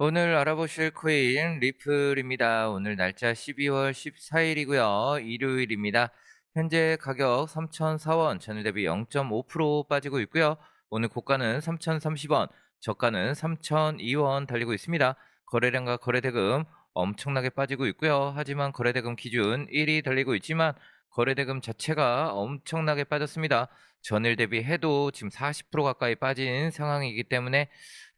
오늘 알아보실 코인 리플입니다. 오늘 날짜 12월 14일이고요. 일요일입니다. 현재 가격 3,004원, 전일 대비 0.5% 빠지고 있고요. 오늘 고가는 3,030원, 저가는 3,002원 달리고 있습니다. 거래량과 거래대금 엄청나게 빠지고 있고요. 하지만 거래대금 기준 1이 달리고 있지만 거래대금 자체가 엄청나게 빠졌습니다. 전일 대비해도 지금 40% 가까이 빠진 상황이기 때문에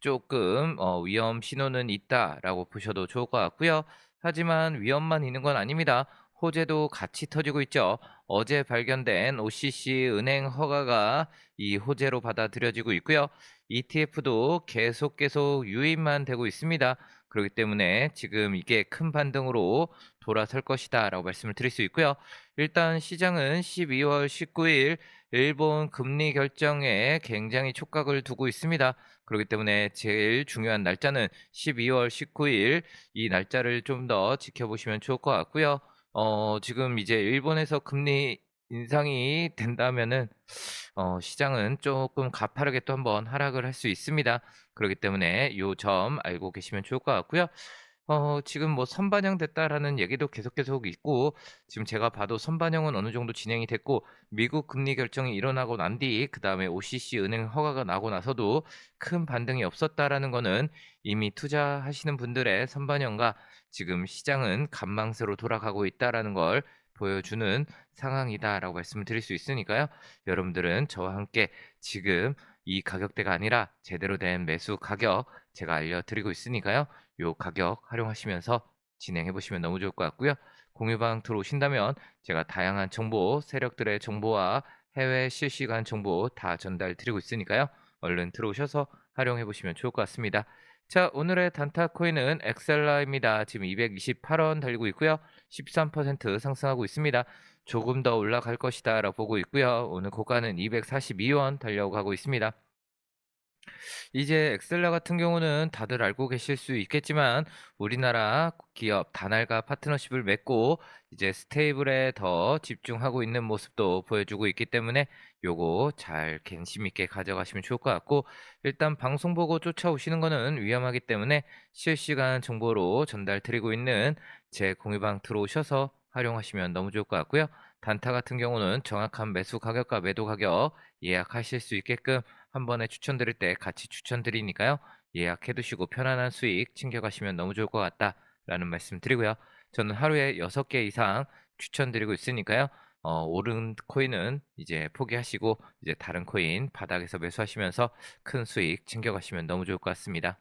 조금 어, 위험 신호는 있다라고 보셔도 좋을 것 같고요. 하지만 위험만 있는 건 아닙니다. 호재도 같이 터지고 있죠. 어제 발견된 OCC 은행 허가가 이 호재로 받아들여지고 있고요. ETF도 계속 계속 유입만 되고 있습니다. 그렇기 때문에 지금 이게 큰 반등으로 돌아설 것이다 라고 말씀을 드릴 수 있고요. 일단 시장은 12월 19일 일본 금리 결정에 굉장히 촉각을 두고 있습니다. 그렇기 때문에 제일 중요한 날짜는 12월 19일 이 날짜를 좀 더 지켜보시면 좋을 것 같고요. 어, 지금 이제 일본에서 금리 인상이 된다면은 어, 시장은 조금 가파르게 또 한번 하락을 할 수 있습니다. 그렇기 때문에 요 점 알고 계시면 좋을 것 같고요. 어, 지금 뭐 선반영 됐다라는 얘기도 계속 계속 있고 지금 제가 봐도 선반영은 어느 정도 진행이 됐고 미국 금리 결정이 일어나고 난 뒤 그다음에 OCC 은행 허가가 나고 나서도 큰 반등이 없었다라는 거는 이미 투자하시는 분들의 선반영과 지금 시장은 간망세로 돌아가고 있다라는 걸 보여주는 상황이다라고 말씀을 드릴 수 있으니까요. 여러분들은 저와 함께 지금 이 가격대가 아니라 제대로 된 매수 가격 제가 알려드리고 있으니까요. 요 가격 활용하시면서 진행해 보시면 너무 좋을 것 같고요. 공유방 들어오신다면 제가 다양한 정보, 세력들의 정보와 해외 실시간 정보 다 전달 드리고 있으니까요. 얼른 들어오셔서 활용해 보시면 좋을 것 같습니다. 자, 오늘의 단타 코인은 엑셀라입니다. 지금 228원 달리고 있고요. 13% 상승하고 있습니다. 조금 더 올라갈 것이다 라고 보고 있고요. 오늘 고가는 242원 달려가고 있습니다. 이제 엑셀라 같은 경우는 다들 알고 계실 수 있겠지만 우리나라 기업 다날과 파트너십을 맺고 이제 스테이블에 더 집중하고 있는 모습도 보여주고 있기 때문에 요거 잘 갱심 있게 가져가시면 좋을 것 같고 일단 방송 보고 쫓아오시는 거는 위험하기 때문에 실시간 정보로 전달 드리고 있는 제 공유방 들어오셔서 활용하시면 너무 좋을 것 같고요. 단타 같은 경우는 정확한 매수 가격과 매도 가격 예약하실 수 있게끔 한 번에 추천드릴 때 같이 추천드리니까요. 예약해 두시고 편안한 수익 챙겨가시면 너무 좋을 것 같다라는 말씀 드리고요. 저는 하루에 6개 이상 추천드리고 있으니까요. 어, 오른 코인은 이제 포기하시고 이제 다른 코인 바닥에서 매수하시면서 큰 수익 챙겨가시면 너무 좋을 것 같습니다.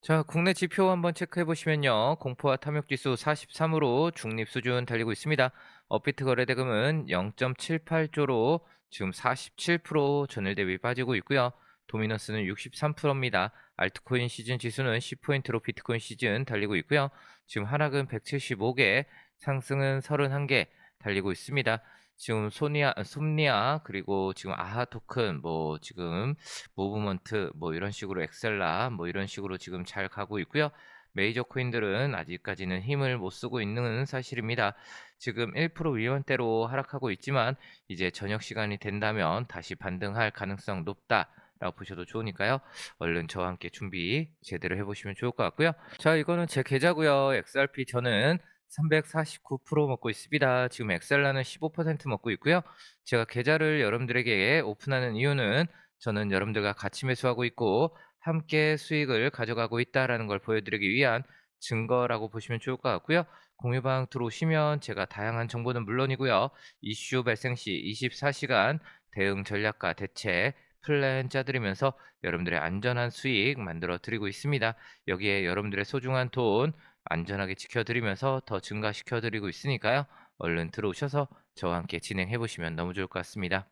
자, 국내 지표 한번 체크해 보시면요. 공포와 탐욕 지수 43으로 중립 수준 달리고 있습니다. 업비트 거래 대금은 0.78조로 지금 47% 전일 대비 빠지고 있고요. 도미너스는 63%입니다. 알트코인 시즌 지수는 10포인트로 비트코인 시즌 달리고 있고요. 지금 하락은 175개, 상승은 31개 달리고 있습니다. 지금 소니아, 솜니아 그리고 지금 아하 토큰 뭐 지금 무브먼트 뭐 이런 식으로 엑셀라 뭐 이런 식으로 지금 잘 가고 있고요. 메이저 코인들은 아직까지는 힘을 못 쓰고 있는 사실입니다. 지금 1% 위원대로 하락하고 있지만 이제 저녁 시간이 된다면 다시 반등할 가능성 높다. 라고 보셔도 좋으니까요. 얼른 저와 함께 준비 제대로 해보시면 좋을 것 같고요. 자, 이거는 제 계좌고요. XRP 저는 349% 먹고 있습니다. 지금 엑셀라는 15% 먹고 있고요. 제가 계좌를 여러분들에게 오픈하는 이유는 저는 여러분들과 같이 매수하고 있고 함께 수익을 가져가고 있다라는 걸 보여드리기 위한 증거라고 보시면 좋을 것 같고요. 공유방 들어오시면 제가 다양한 정보는 물론이고요. 이슈 발생 시 24시간 대응 전략과 대책 플랜 짜드리면서 여러분들의 안전한 수익 만들어 드리고 있습니다. 여기에 여러분들의 소중한 돈 안전하게 지켜드리면서 더 증가시켜드리고 있으니까요. 얼른 들어오셔서 저와 함께 진행해 보시면 너무 좋을 것 같습니다.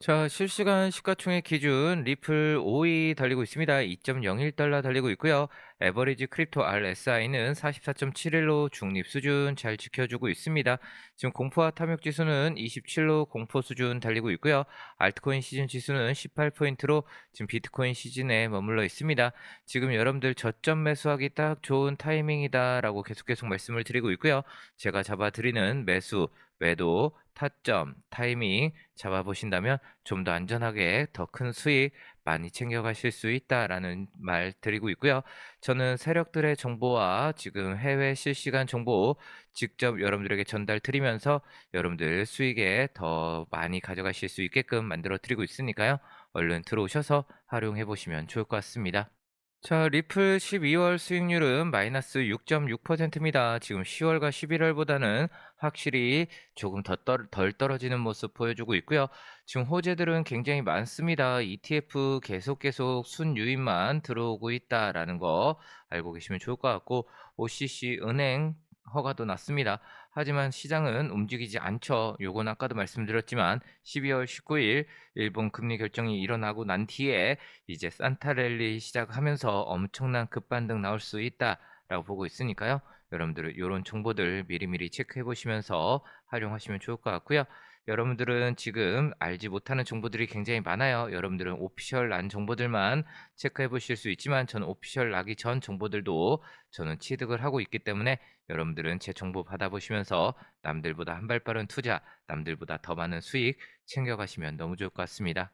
자, 실시간 시가총액 기준 리플 5위 달리고 있습니다. 2.01달러 달리고 있고요. 에버리지 크립토 RSI는 44.71로 중립 수준 잘 지켜주고 있습니다. 지금 공포와 탐욕 지수는 27로 공포 수준 달리고 있고요. 알트코인 시즌 지수는 18포인트로 지금 비트코인 시즌에 머물러 있습니다. 지금 여러분들 저점 매수하기 딱 좋은 타이밍이다라고 계속 계속 말씀을 드리고 있고요. 제가 잡아드리는 매수 매도, 타점, 타이밍 잡아보신다면 좀 더 안전하게 더 큰 수익 많이 챙겨가실 수 있다라는 말 드리고 있고요. 저는 세력들의 정보와 지금 해외 실시간 정보 직접 여러분들에게 전달 드리면서 여러분들 수익에 더 많이 가져가실 수 있게끔 만들어 드리고 있으니까요. 얼른 들어오셔서 활용해 보시면 좋을 것 같습니다. 자, 리플 12월 수익률은 마이너스 6.6%입니다. 지금 10월과 11월보다는 확실히 조금 더 떨, 덜 떨어지는 모습 보여주고 있고요. 지금 호재들은 굉장히 많습니다. ETF 계속 계속 순유입만 들어오고 있다라는 거 알고 계시면 좋을 것 같고 OCC 은행 허가도 났습니다. 하지만 시장은 움직이지 않죠. 요건 아까도 말씀드렸지만 12월 19일 일본 금리 결정이 일어나고 난 뒤에 이제 산타랠리 시작하면서 엄청난 급반등 나올 수 있다라고 보고 있으니까요. 여러분들 이런 정보들 미리미리 체크해 보시면서 활용하시면 좋을 것 같고요. 여러분들은 지금 알지 못하는 정보들이 굉장히 많아요. 여러분들은 오피셜 난 정보들만 체크해 보실 수 있지만 저는 오피셜 나기 전 정보들도 저는 취득을 하고 있기 때문에 여러분들은 제 정보 받아보시면서 남들보다 한 발 빠른 투자, 남들보다 더 많은 수익 챙겨가시면 너무 좋을 것 같습니다.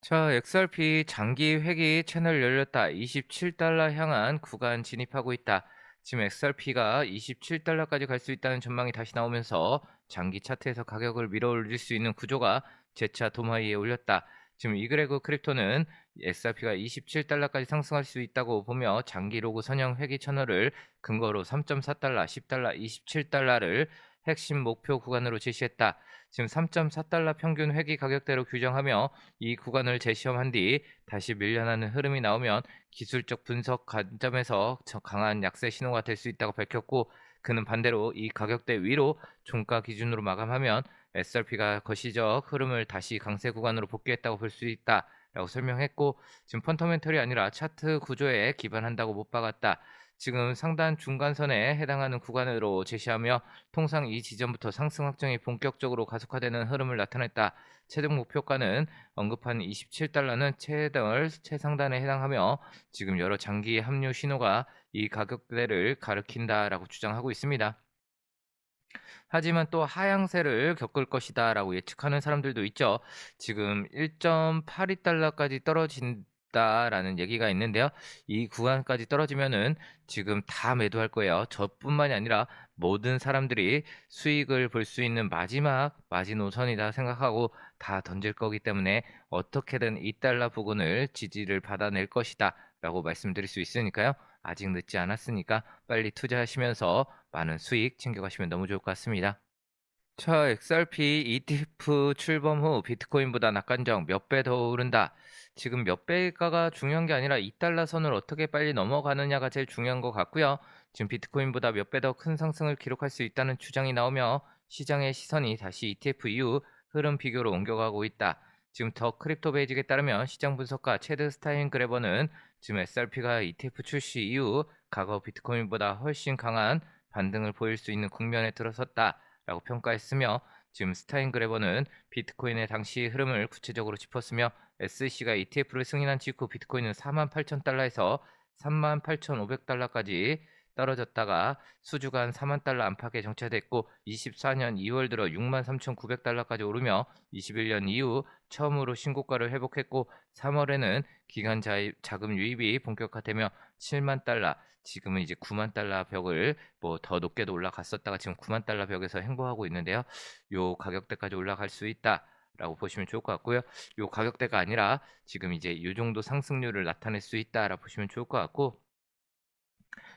자, XRP 장기 회기 채널 열렸다. 27달러 향한 구간 진입하고 있다. 지금 XRP가 27달러까지 갈 수 있다는 전망이 다시 나오면서 장기 차트에서 가격을 밀어 올릴 수 있는 구조가 재차 도마 위에 올렸다. 지금 이그레그 크립토는 XRP가 27달러까지 상승할 수 있다고 보며 장기 로그 선형 회기 채널을 근거로 3.4달러, 10달러, 27달러를 핵심 목표 구간으로 제시했다. 지금 3.4달러 평균 회기 가격대로 규정하며 이 구간을 재시험한 뒤 다시 밀려나는 흐름이 나오면 기술적 분석 관점에서 강한 약세 신호가 될 수 있다고 밝혔고 그는 반대로 이 가격대 위로 종가 기준으로 마감하면 SRP가 거시적 흐름을 다시 강세 구간으로 복귀했다고 볼 수 있다. 라고 설명했고 지금 펀터멘털이 아니라 차트 구조에 기반한다고 못 박았다. 지금 상단 중간선에 해당하는 구간으로 제시하며 통상 이 지점부터 상승 확정이 본격적으로 가속화되는 흐름을 나타냈다. 최종 목표가는 언급한 27달러는 최달 최상단에 해당하며 지금 여러 장기 합류 신호가 이 가격대를 가리킨다라고 주장하고 있습니다. 하지만 또 하향세를 겪을 것이다 라고 예측하는 사람들도 있죠. 지금 1.82달러까지 떨어진 다라는 얘기가 있는데요. 이 구간까지 떨어지면은 지금 다 매도할 거예요. 저뿐만이 아니라 모든 사람들이 수익을 볼 수 있는 마지막 마지노선이다 생각하고 다 던질 거기 때문에 어떻게든 2달러 부근을 지지를 받아낼 것이다 라고 말씀드릴 수 있으니까요. 아직 늦지 않았으니까 빨리 투자하시면서 많은 수익 챙겨가시면 너무 좋을 것 같습니다. 자, XRP ETF 출범 후 비트코인보다 낙관정 몇 배 더 오른다. 지금 몇 배가가 중요한 게 아니라 2달러 선을 어떻게 빨리 넘어가느냐가 제일 중요한 것 같고요. 지금 비트코인보다 몇 배 더 큰 상승을 기록할 수 있다는 주장이 나오며 시장의 시선이 다시 ETF 이후 흐름 비교로 옮겨가고 있다. 지금 더 크립토 베이직에 따르면 시장 분석가 체드 스타인 그래버는 지금 SRP가 ETF 출시 이후 과거 비트코인보다 훨씬 강한 반등을 보일 수 있는 국면에 들어섰다 라고 평가했으며 지금 스타인그래버는 비트코인의 당시 흐름을 구체적으로 짚었으며 SC가 ETF를 승인한 직후 비트코인은 48,000달러에서 38,500달러까지 떨어졌다가 수주간 4만 달러 안팎에 정체됐고 24년 2월 들어 6만 3,900달러까지 오르며 21년 이후 처음으로 신고가를 회복했고 3월에는 기간 자금 유입이 본격화되며 7만 달러, 지금은 이제 9만 달러 벽을 뭐 더 높게도 올라갔었다가 지금 9만 달러 벽에서 행보하고 있는데요. 요 가격대까지 올라갈 수 있다. 라고 보시면 좋을 것 같고요. 요 가격대가 아니라 지금 이제 요 정도 상승률을 나타낼 수 있다라고 보시면 좋을 것 같고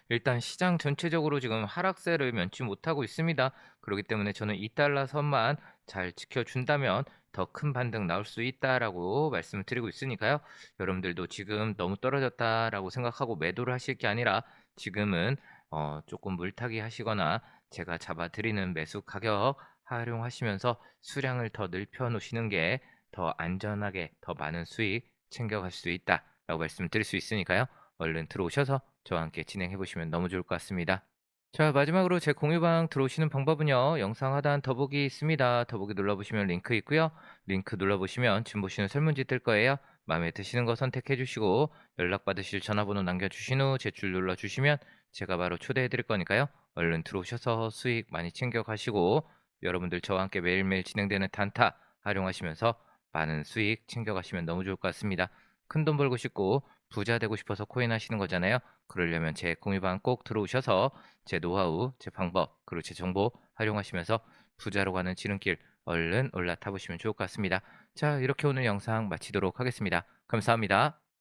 일단 시장 전체적으로 지금 하락세를 면치 못하고 있습니다. 그렇기 때문에 저는 2달러 선만 잘 지켜준다면 더 큰 반등 나올 수 있다라고 말씀을 드리고 있으니까요. 여러분들도 지금 너무 떨어졌다라고 생각하고 매도를 하실 게 아니라 지금은 어, 조금 물타기 하시거나 제가 잡아드리는 매수 가격 활용하시면서 수량을 더 넓혀 놓으시는 게 더 안전하게 더 많은 수익 챙겨갈 수 있다라고 말씀드릴 수 있으니까요. 얼른 들어오셔서 저와 함께 진행해 보시면 너무 좋을 것 같습니다. 자 마지막으로 제 공유방 들어오시는 방법은요. 영상 하단 더보기 있습니다. 더보기 눌러보시면 링크 있고요. 링크 눌러보시면 지금 보시는 설문지 뜰 거예요. 마음에 드시는 거 선택해 주시고 연락받으실 전화번호 남겨주신 후 제출 눌러주시면 제가 바로 초대해 드릴 거니까요. 얼른 들어오셔서 수익 많이 챙겨 가시고 여러분들 저와 함께 매일매일 진행되는 단타 활용하시면서 많은 수익 챙겨 가시면 너무 좋을 것 같습니다. 큰 돈 벌고 싶고 부자 되고 싶어서 코인 하시는 거잖아요. 그러려면 제 공유방 꼭 들어오셔서 제 노하우, 제 방법, 그리고 제 정보 활용하시면서 부자로 가는 지름길 얼른 올라타 보시면 좋을 것 같습니다. 자, 이렇게 오늘 영상 마치도록 하겠습니다. 감사합니다.